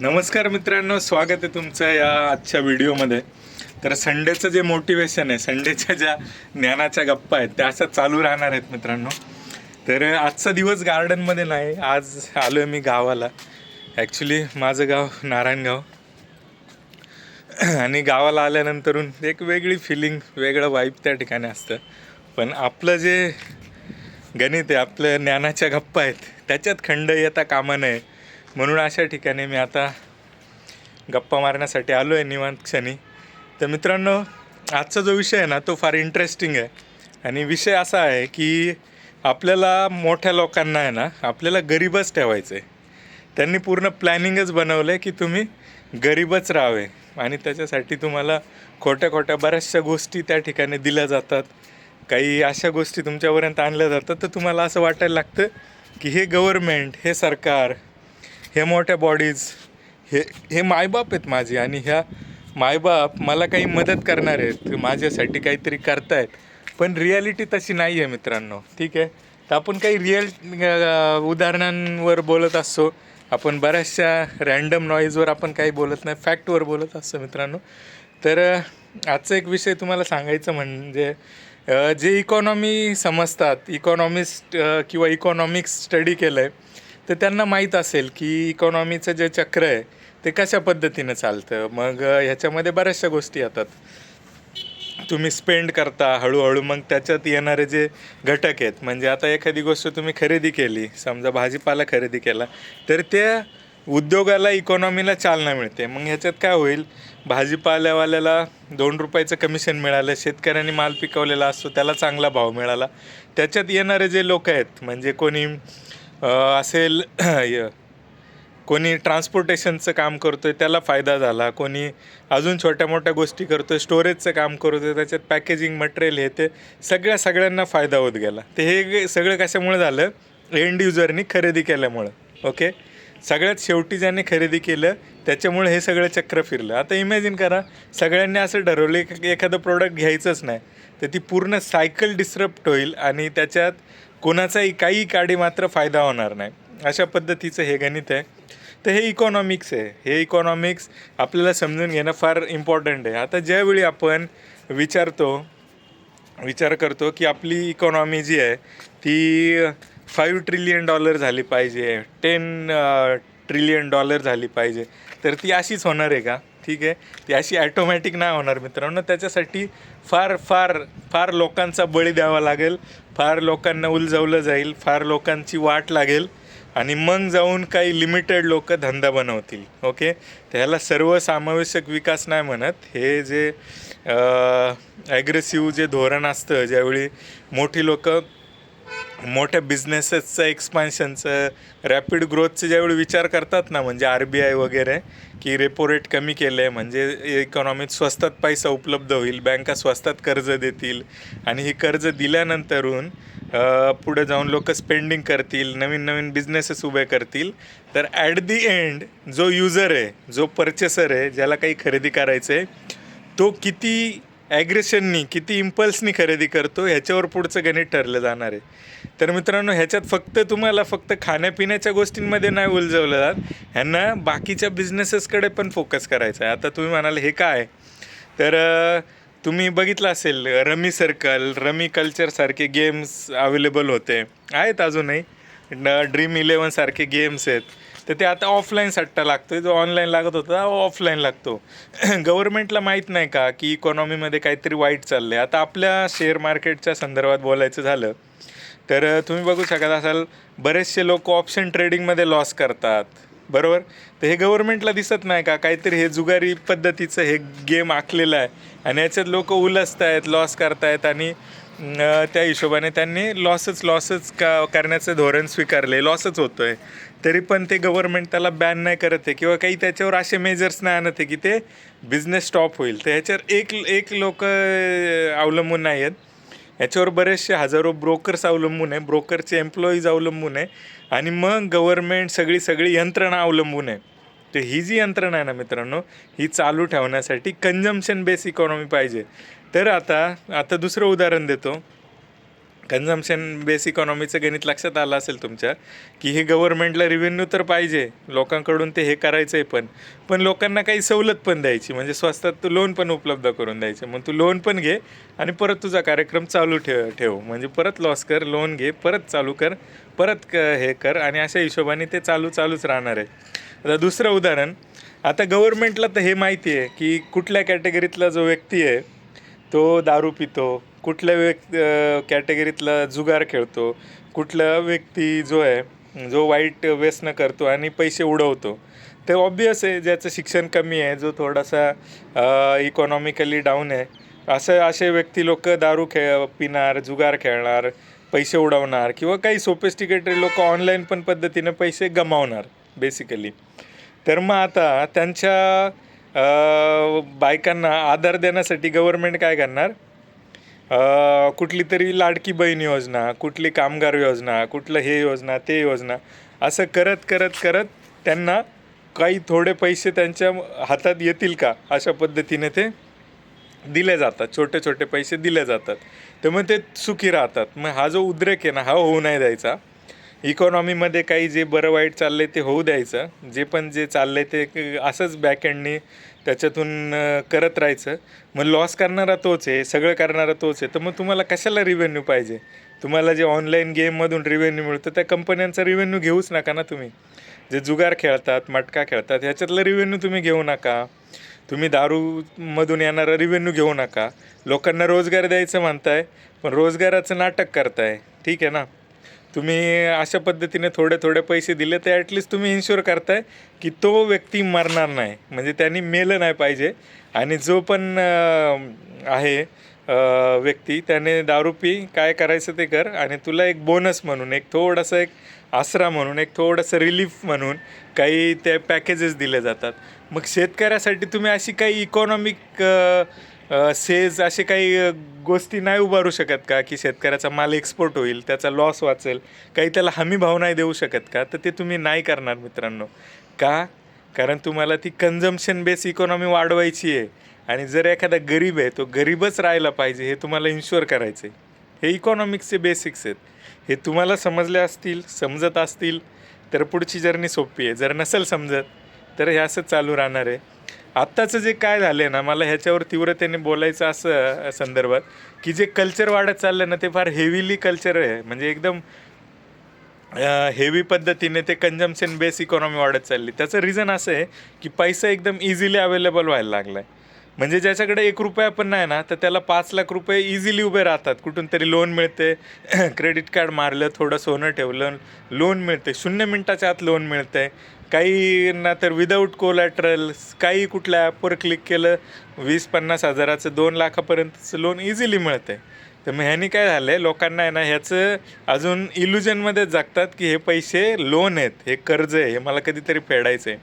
नमस्कार मित्रांनो स्वागत आहे तुमचं या आजच्या व्हिडिओमध्ये. तर संडेचं जे मोटिवेशन आहे संडेच्या ज्या ज्ञानाच्या गप्पा आहेत त्या अशा चालू राहणार आहेत मित्रांनो. तर आजचा दिवस गार्डनमध्ये नाही आज आलो आहे मी गावाला. ॲक्च्युली माझं गाव नारायणगाव. आणि गावाला आल्यानंतरून एक वेगळी फिलिंग वेगळं वाईब त्या ठिकाणी असतं. पण आपलं जे गणित आहे आपल्या ज्ञानाच्या गप्पा आहेत त्याच्यात खंड येता कामा नये. म्हणून अशा ठिकाणी मी आता गप्पा मारण्यासाठी आलो आहे निवांत क्षणी. तर मित्रांनो आजचा जो विषय आहे ना तो फार इंटरेस्टिंग आहे. आणि विषय असा आहे की आपल्याला मोठ्या लोकांना आहे ना आपल्याला गरीबच ठेवायचं आहे त्यांनी पूर्ण प्लॅनिंगच बनवलं आहे की तुम्ही गरीबच राहावे. आणि त्याच्यासाठी तुम्हाला खोट्या खोट्या बऱ्याचशा गोष्टी त्या ठिकाणी दिल्या जातात. काही अशा गोष्टी तुमच्यापर्यंत आणल्या जातात. तर तुम्हाला असं वाटायला लागतं की हे गव्हर्मेंट हे सरकार हे मोठ्या बॉडीज हे हे मायबाप आहेत माझे आणि ह्या मायबाप मला काही मदत करणार आहेत. माझ्यासाठी काहीतरी करतायत. पण रियालिटी तशी नाही आहे मित्रांनो. ठीक आहे? तर आपण काही रिअल उदाहरणांवर बोलत असतो. आपण बऱ्याचशा रॅन्डम नॉईजवर आपण काही बोलत नाही. फॅक्टवर बोलत असतो मित्रांनो. तर आजचा एक विषय तुम्हाला सांगायचं म्हणजे जे इकॉनॉमी समजतात इकॉनॉमिस्ट किंवा इकॉनॉमिक्स स्टडी केलं आहे तर त्यांना माहीत असेल की इकॉनॉमीचं जे चक्र आहे ते कशा पद्धतीनं चालतं? मग ह्याच्यामध्ये बऱ्याचशा गोष्टी येतात. तुम्ही स्पेंड करता हळूहळू मग त्याच्यात येणारे जे घटक आहेत म्हणजे आता एखादी गोष्ट तुम्ही खरेदी केली समजा भाजीपाला खरेदी केला तर त्या उद्योगाला इकॉनॉमीला चालना मिळते. मग ह्याच्यात काय होईल? भाजीपाल्यावाल्याला दोन रुपयाचं कमिशन मिळालं शेतकऱ्यांनी माल पिकवलेला असतो त्याला चांगला भाव मिळाला. त्याच्यात येणारे जे लोक आहेत म्हणजे कोणी असेल य- कोणी ट्रान्सपोर्टेशनचं काम करतो आहे त्याला फायदा झाला. कोणी अजून छोट्या मोठ्या गोष्टी करतो आहे स्टोरेजचं काम करतो आहे त्याच्यात पॅकेजिंग मटेरियल हे ते सगळ्या सगळ्यांना फायदा होत गेला. ते हे सगळं कशामुळे झालं? एंड युजरनी खरेदी केल्यामुळं. ओके सगळ्यात शेवटी ज्याने खरेदी केलं त्याच्यामुळे हे सगळं चक्र फिरलं. आता इमॅजिन करा सगळ्यांनी असं ठरवलं की एखादं प्रोडक्ट घ्यायचंच नाही. तर ती पूर्ण सायकल डिस्टर्ब होईल आणि त्याच्यात कोणाचाही काही काडी मात्र फायदा होणार नाही. अशा पद्धतीचं हे गणित आहे. तर हे इकॉनॉमिक्स आहे. हे इकॉनॉमिक्स आपल्याला समजून घेणं फार इम्पॉर्टंट आहे. आता ज्यावेळी आपण विचारतो विचार करतो की आपली इकॉनॉमी जी आहे ती फाईव्ह ट्रिलियन डॉलर झाली पाहिजे टेन ट्रिलियन डॉलर झाली पाहिजे तर ती अशीच होणार आहे का? ठीक आहे? ती अशी ॲटोमॅटिक नाही होणार मित्रांनो. त्याच्यासाठी फार फार फार लोकांचा बळी द्यावा लागेल. फार लोकांना उलजवलं जाईल फार लोकांची वाट लागेल आणि मग जाऊन काही लिमिटेड लोक धंदा बनवतील ओके त्याला सर्वसामावेशक विकास नाही म्हणत. हे जे ॲग्रेसिव्ह जे धोरण असतं ज्यावेळी मोठी लोकं मोठ्या बिझनेसेसचं एक्सपान्शनचं रॅपिड ग्रोथचं ज्यावेळी विचार करतात ना म्हणजे आर बी आय वगैरे की रेपो रेट कमी केलं आहे म्हणजे इकॉनॉमीत स्वस्तात पैसा उपलब्ध होईल बँका स्वस्तात कर्ज देतील आणि ही कर्ज दिल्यानंतरून पुढे जाऊन लोक स्पेंडिंग करतील नवीन नवीन बिझनेसेस उभे करतील तर ॲट दी एंड जो युजर आहे जो पर्चेसर आहे ज्याला काही खरेदी करायचं आहे तो किती ॲग्रेशननी किती इम्पल्सनी खरेदी करतो ह्याच्यावर पुढचं गणित ठरलं जाणार आहे. तर मित्रांनो ह्याच्यात फक्त तुम्हाला फक्त खाण्यापिण्याच्या गोष्टींमध्ये नाही उलझवलं जात. ह्यांना बाकीच्या बिझनेसेसकडे पण फोकस करायचा आहे. आता तुम्ही म्हणाल हे काय? तर तुम्ही बघितलं असेल रमी सर्कल रमी कल्चरसारखे गेम्स अवेलेबल होते. आहेत अजूनही. ड्रीम इलेवनसारखे गेम्स आहेत. तर ते आता ऑफलाईन सट्टा लागतो जो ऑनलाईन लागत होता ऑफलाईन लागतो. गव्हर्नमेंटला माहीत नाही का की इकॉनॉमीमध्ये काहीतरी वाईट चाललं आहे आता आपल्या शेअर मार्केटच्या संदर्भात बोलायचं झालं तर तुम्ही बघू शकत असाल बरेचसे लोक ऑप्शन ट्रेडिंगमध्ये लॉस करतात. बरोबर? तर हे गव्हर्नमेंटला दिसत नाही का? काहीतरी हे जुगारी पद्धतीचं हे गेम आखलेलं आहे. आणि याच्यात लोक उलसत आहेत लॉस करतायत आणि त्या हिशोबाने त्यांनी लॉसच लॉसच का करण्याचं धोरण स्वीकारले लॉसच होतो आहे तरी पण ते गव्हर्नमेंट त्याला बॅन नाही करत आहे. किंवा काही त्याच्यावर असे मेजर्स नाही आणत आहे की ते बिझनेस स्टॉप होईल. तर ह्याच्यावर एक एक लोक अवलंबून नाही आहेत. याच्यावर बरेचसे हजारो ब्रोकर्स अवलंबून आहे. ब्रोकरचे एम्प्लॉईज अवलंबून आहे. आणि मग गव्हर्नमेंट सगळी सगळी यंत्रणा अवलंबून आहे. तर ही जी यंत्रणा आहे ना मित्रांनो ही चालू ठेवण्यासाठी कंजम्शन बेस इकॉनॉमी पाहिजे. तर आता आता दुसरं उदाहरण देतो. कन्झम्पशन बेस इकॉनॉमीचं गणित लक्षात आलं असेल तुमच्या की हे गव्हर्नमेंटला रिव्हेन्यू तर पाहिजे लोकांकडून ते हे करायचं आहे पण. पण लोकांना काही सवलत पण द्यायची म्हणजे स्वस्तात तू लोन पण उपलब्ध करून द्यायचे. मग तू लोन पण घे आणि परत तुझा कार्यक्रम चालू ठेव ठेव. म्हणजे परत लॉस कर लोन घे परत चालू कर परत क हे कर आणि अशा हिशोबाने ते चालू चालूच राहणार आहे. आता दुसरं उदाहरण आता गव्हर्नमेंटला तर हे माहिती आहे की कुठल्या कॅटेगरीतला जो व्यक्ती आहे तो दारू पितो कुठल्या व्यक्ती कॅटेगरीतला जुगार खेळतो कुठला व्यक्ती जो आहे जो वाईट व्यसनं करतो आणि पैसे उडवतो ते ऑब्वियस आहे ज्याचं शिक्षण कमी आहे जो थोडासा इकॉनॉमिकली डाऊन आहे असं असे व्यक्ती लोक दारू खेळ पिणार जुगार खेळणार पैसे उडवणार किंवा काही सोपेस्टिकेटेड लोक ऑनलाईन पण पद्धतीने पैसे गमावणार बेसिकली तर मग आता त्यांच्या बायकांना आधार देण्यासाठी गव्हर्मेंट काय करणार? कुठली तरी लाडकी बहीण योजना कुठली कामगार योजना कुठलं हे योजना ते योजना असं करत करत करत त्यांना काही थोडे पैसे त्यांच्या हातात येतील का? अशा पद्धतीने ते दिले जातात. छोटे छोटे पैसे दिले जातात. तर मग ते सुखी राहतात. मग हा जो उद्रेक आहे ना हा होऊ नाही द्यायचा. इकॉनॉमीमध्ये काही जे बरं वाईट चाललं आहे ते होऊ द्यायचं. जे पण जे चाललं आहे ते असंच बॅकएंडनी त्याच्यातून करत राहायचं. मग लॉस करणारा तोच आहे सगळं करणारा तोच आहे. तर मग तुम्हाला कशाला रिव्हेन्यू पाहिजे? तुम्हाला जे ऑनलाईन गेममधून रिव्हेन्यू मिळतं त्या कंपन्यांचा रिव्हेन्यू घेऊच नका ना तुम्ही. जे जुगार खेळतात मटका खेळतात ह्याच्यातलं रिव्हेन्यू तुम्ही घेऊ नका. तुम्ही दारूमधून येणारा रिव्हेन्यू घेऊ नका. लोकांना रोजगार द्यायचं म्हणताय पण रोजगाराचं नाटक करताय. ठीक आहे ना? तुम्ही अशा पद्धतीने थोडे थोडे पैसे दिले तर ॲटलिस्ट तुम्ही इन्शुअर करताय की तो व्यक्ती मरणार नाही. म्हणजे त्यांनी मेलं नाही पाहिजे. आणि जो पण आहे व्यक्ती त्याने दारू पी काय करायचं ते कर. आणि तुला एक बोनस म्हणून एक थोडासा एक आसरा म्हणून एक थोडंसं रिलीफ म्हणून काही ते पॅकेजेस दिले जातात. मग शेतकऱ्यासाठी तुम्ही अशी काही इकॉनॉमिक सेज असे काही गोष्टी नाही उभारू शकत का की शेतकऱ्याचा माल एक्सपोर्ट होईल त्याचा लॉस वाचेल? काही त्याला हमी भाव नाही देऊ शकत का? तर ते तुम्ही नाही करणार मित्रांनो. का? कारण तुम्हाला ती कन्झम्शन बेस इकॉनॉमी वाढवायची आहे. आणि जर एखादा गरीब आहे तो गरीबच राहायला पाहिजे हे तुम्हाला इन्शुअर करायचं आहे हे इकॉनॉमिक्सचे बेसिक्स आहेत. हे तुम्हाला समजले असतील समजत असतील तर पुढची जर्नी सोपी आहे. जर नसेल समजत तर हे असं चालू राहणार आहे. आत्ताचं जे काय झालं आहे ना मला ह्याच्यावर तीव्रतेने बोलायचं असं संदर्भात की जे कल्चर वाढत चाललं ना ते फार हेवीली कल्चर आहे. म्हणजे एकदम हेवी पद्धतीने ते कंजम्पशन बेस इकॉनॉमी वाढत चालली. त्याचं रिझन असं आहे की पैसा एकदम इझिली अवेलेबल व्हायला लागला आहे म्हणजे ज्याच्याकडे एक रुपया पण नाही ना तर त्याला पाच लाख रुपये इझिली उभे राहतात. कुठून तरी लोन मिळते क्रेडिट कार्ड मारलं थोडं सोनं ठेवलं लोन मिळते. शून्य मिनटाच्या आत लोन मिळतंय. काही ना तर विदाऊट कोलॅटरल काही कुठल्या ॲपवर क्लिक केलं वीस पन्नास हजाराचं दोन लाखापर्यंतचं लोन इझिली मिळतंय. तर मग ह्यानी काय झालं आहे लोकांना आहे ना ह्याचं अजून इल्युजनमध्येच जगतात की हे पैसे लोन आहेत हे कर्ज आहे हे मला कधीतरी फेडायचं आहे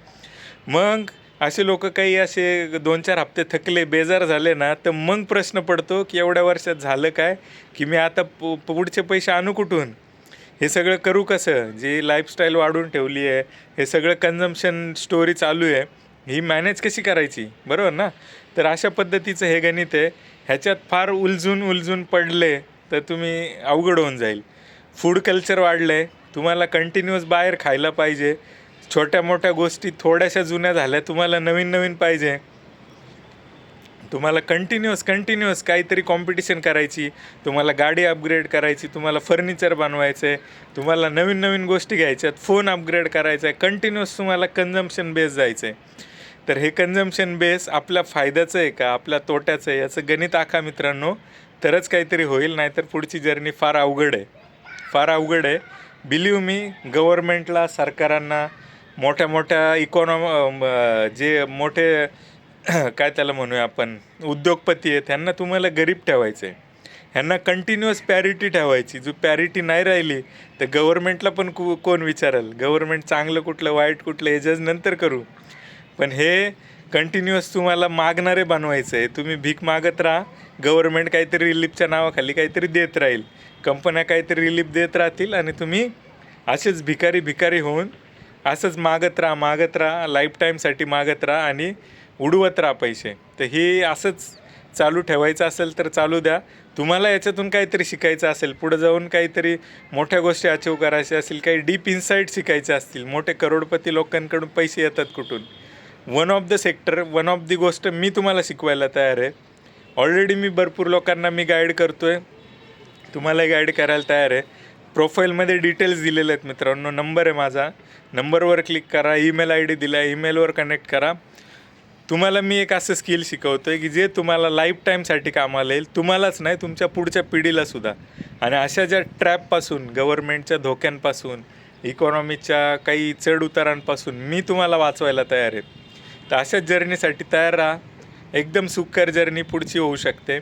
मग असे लोक काही असे दोन चार हप्ते थकले बेजार झाले ना तर मग प्रश्न पडतो की एवढ्या वर्षात झालं काय? की मी आता पु पुढचे पैसे आणू कुठून? हे सगळं करू कसं? जी लाईफस्टाईल वाढून ठेवली आहे हे सगळं कन्झम्शन स्टोरी चालू आहे ही मॅनेज कशी करायची? बरोबर ना? तर अशा पद्धतीचं हे गणित आहे. ह्याच्यात फार उलझून उलझून पडले तर तुम्ही अवघड होऊन जाईल. फूड कल्चर वाढलं आहे तुम्हाला कंटिन्युअस बाहेर खायला पाहिजे. छोट्या मोठ्या गोष्टी थोड्याशा जुन्या झाल्या तुम्हाला नवीन नवीन पाहिजे. तुम्हाला कंटिन्युअस कंटिन्युअस काहीतरी कॉम्पिटिशन करायची तुम्हाला गाडी अपग्रेड करायची तुम्हाला फर्निचर बनवायचं आहे तुम्हाला नवीन नवीन गोष्टी घ्यायच्यात फोन अपग्रेड करायचा आहे कंटिन्युअस तुम्हाला कन्झम्शन बेस जायचं. आहे तर हे कन्झम्शन बेस आपल्या फायद्याचं आहे का आपल्या तोट्याचं आहे याचं गणित आखा मित्रांनो. तरच काहीतरी होईल नाहीतर पुढची जर्नी फार अवघड आहे. फार अवघड आहे. बिलीव मी गव्हर्मेंटला सरकारांना मोठ्या मोठ्या इकॉनॉम जे मोठे काय त्याला म्हणूया आपण? उद्योगपती आहेत. ह्यांना तुम्हाला गरीब ठेवायचं आहे ह्यांना कंटिन्युअस पॅरिटी ठेवायची. जो पॅरिटी नाही राहिली तर गव्हर्मेंटला पण को कोण विचारेल? गव्हर्मेंट चांगलं कुठलं वाईट कुठलं हे जज नंतर करू. पण हे कंटिन्युअस तुम्हाला मागणारे बनवायचं आहे तुम्ही भीक मागत राहा. गव्हर्मेंट काहीतरी रिलीफच्या नावाखाली काहीतरी देत राहील. कंपन्या काहीतरी रिलीफ देत राहतील आणि तुम्ही असेच भिकारी भिकारी होऊन असंच मागत राहा मागत राहा लाईफ टाईमसाठी मागत राहा आणि उडवत राहा पैसे. तर हे असंच चालू ठेवायचं असेल तर चालू द्या. तुम्हाला याच्यातून काहीतरी शिकायचं असेल पुढे जाऊन काहीतरी मोठ्या गोष्टी अचीव करायच्या असतील काही डीप इन्साईट शिकायचे असतील मोठे करोडपती लोकांकडून पैसे येतात कुठून? One of the sector one of the गोष्ट मी तुम्हाला शिकवायला तयार आहे. ऑलरेडी मी भरपूर लोकांना मी गाईड करतो आहे तुम्हालाही गाईड करायला तयार आहे. प्रोफाईलमध्ये डिटेल्स दिलेले आहेत मित्रांनो. नंबर आहे माझा. नंबरवर क्लिक करा ईमेल आय डी दिला आहे ईमेलवर कनेक्ट करा. तुम्हाला मी एक असं स्किल शिकवतो आहे की जे तुम्हाला लाईफ टाईमसाठी कामाला येईल. तुम्हालाच नाही तुमच्या पुढच्या पिढीला सुद्धा. आणि अशा ज्या ट्रॅपपासून गव्हर्मेंटच्या धोक्यांपासून इकॉनॉमीच्या काही चढउतारांपासून मी तुम्हाला वाचवायला तयार आहे. तर अशाच जर्नीसाठी तयार राहा. एकदम सुखकर जर्नी पुढची होऊ शकते.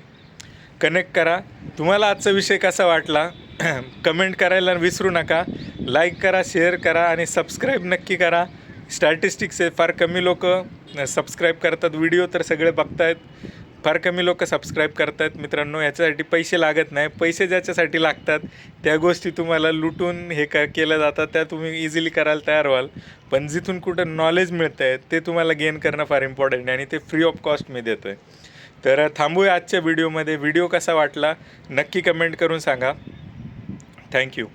कनेक्ट करा. तुम्हाला आजचा विषय कसा वाटला? कमेंट करायला विसरू नका. लाईक करा शेअर करा आणि सबस्क्राईब नक्की करा. स्टॅटिस्टिक्स आहे फार कमी लोक सबस्क्राईब करतात. व्हिडिओ तर सगळे बघतायत. फार कमी लोक सबस्क्राईब करतात मित्रांनो याच्यासाठी पैसे लागत नाही. पैसे ज्याच्यासाठी लागतात त्या गोष्टी तुम्हाला लुटून हे क केल्या जातात. त्या तुम्ही इझिली करायला तयार व्हाल. पण जिथून कुठं नॉलेज मिळतं आहे ते तुम्हाला गेन करणं फार इम्पॉर्टंट आहे आणि ते फ्री ऑफ कॉस्ट मी देतो आहे तर थांबूया आजच्या व्हिडिओमध्ये व्हिडिओ कसा वाटला नक्की कमेंट करून सांगा. थँक्यू